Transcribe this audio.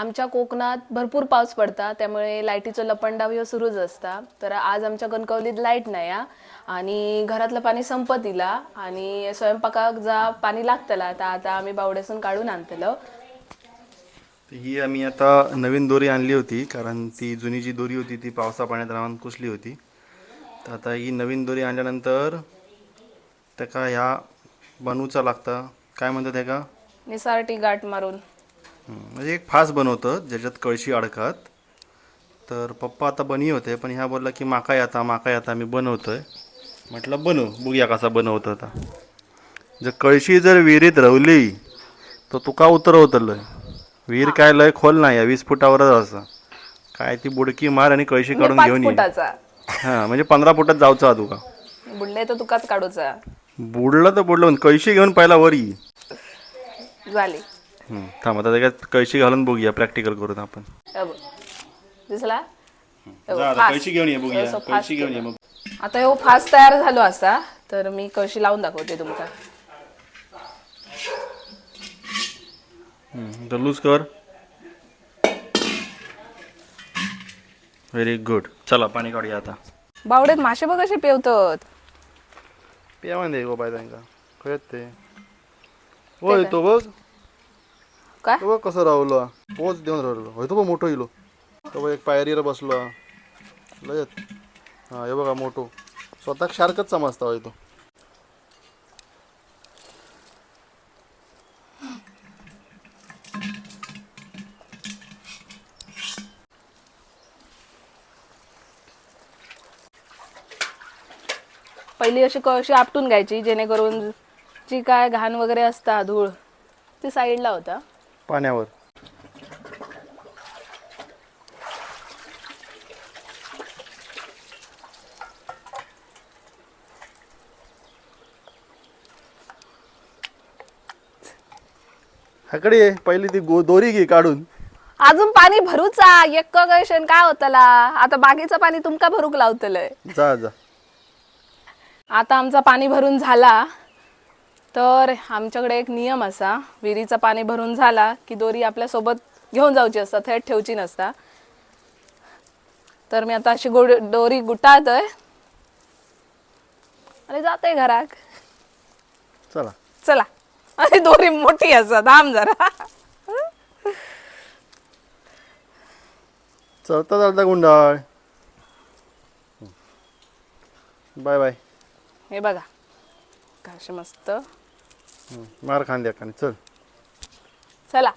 आमच्या कोकणात भरपूर पाऊस पडता त्यामुळे लाईटीचं लपंडाव ह्यो सुरूच असता. तर आज आमच्या कणकवलीत लाइट नाही. आणि घरातलं पाणी संपत इला. आणि स्वयंपाकाक जा पाणी लागतला. तर आता आम्ही बावड्यासून काढून आणतलो. ही आम्ही आता नवीन दोरी आणली होती कारण ती जुनी जी दोरी होती ती पावसा पाण्यात राहून कुसली होती. तर आता ही नवीन दोरी आणल्यानंतर त्याका ह्या बनवूचा लागता. काय म्हणतात त्याका? निसारटी गाठ मारून. म्हणजे एक फास बनवतं ज्याच्यात कळशी अडकत. तर पप्पा आता बनी होते पण ह्या बोलला की माका येता माका येता मी बनवतोय. म्हटलं बनव बघूया कसा बनवतो आता. जर कळशी जर विहिरीत रवली तर तुका उतरवतलं विहीर काय लय खोल नाही आहे वीस फुटावरच असं. काय ती बुडकी मार आणि कळशी म्हणजे काढून घेऊन ये. फुटाचा. हां म्हणजे पंधरा फुटात जाऊचं हा तुका. बुडले तर तुकाच काढूचा. बुडलं तर बुडलं पण कळशी घेऊन पहिला वर ये. झाली. हं, थांब आता त्याच्यात कळशी घालून बघूया प्रॅक्टिकल करून आपण. हे बघ. दिसला? हे जा आता फास्ट. कळशी घेऊन ये बघूया. असं कळशी फास्ट घेऊन ये केलं. मग आता ह्यो फास्ट तयार झालो असा तर मी कशी लावून दाखवते तुमका. तर लूज कर. व्हेरी गुड चला पाणी काढूया आता. बावडेत मासे बघ कसे पेवतात. पिया दे गो बाय त्यांका खयत ते होय तो बघ. काय? बघ कसं राहुलो पोच देऊन राहिलो होय तो बघ मोठो इलो तो बघ एक पायरीवर बसलो. हा. हा हे बघा मोठो. स्वतः शार्कच समजता होय तो. पहिली अशी कळशी आपटून घ्यायची जेणेकरून जी काय घाण वगैरे असता धूळ ती साईडला होता. पाण्यावर. हाकडे पहिली ती गो दोरी घे काढून. अजून पाणी भरूचा एक कळशन काय होतला? आता बाकीचं पाणी तुमका भरूक लावतलंय. जा जा. आता आमचा पाणी भरून झाला. तर आमच्याकडे एक नियम असा विहिरीचं पाणी भरून झाला की दोरी आपल्यासोबत घेऊन जाऊची असता थेट ठेवची नसता. तर मी आता अशी गोड दोरी गुटाळतोय. आणि जाते घराक चला. चला. आणि दोरी मोठी असा दाम जरा. चलता चालता गुंडाळ. Bye bye. हे बघा. काशी मस्त मार खांद्या खाली चल. चला.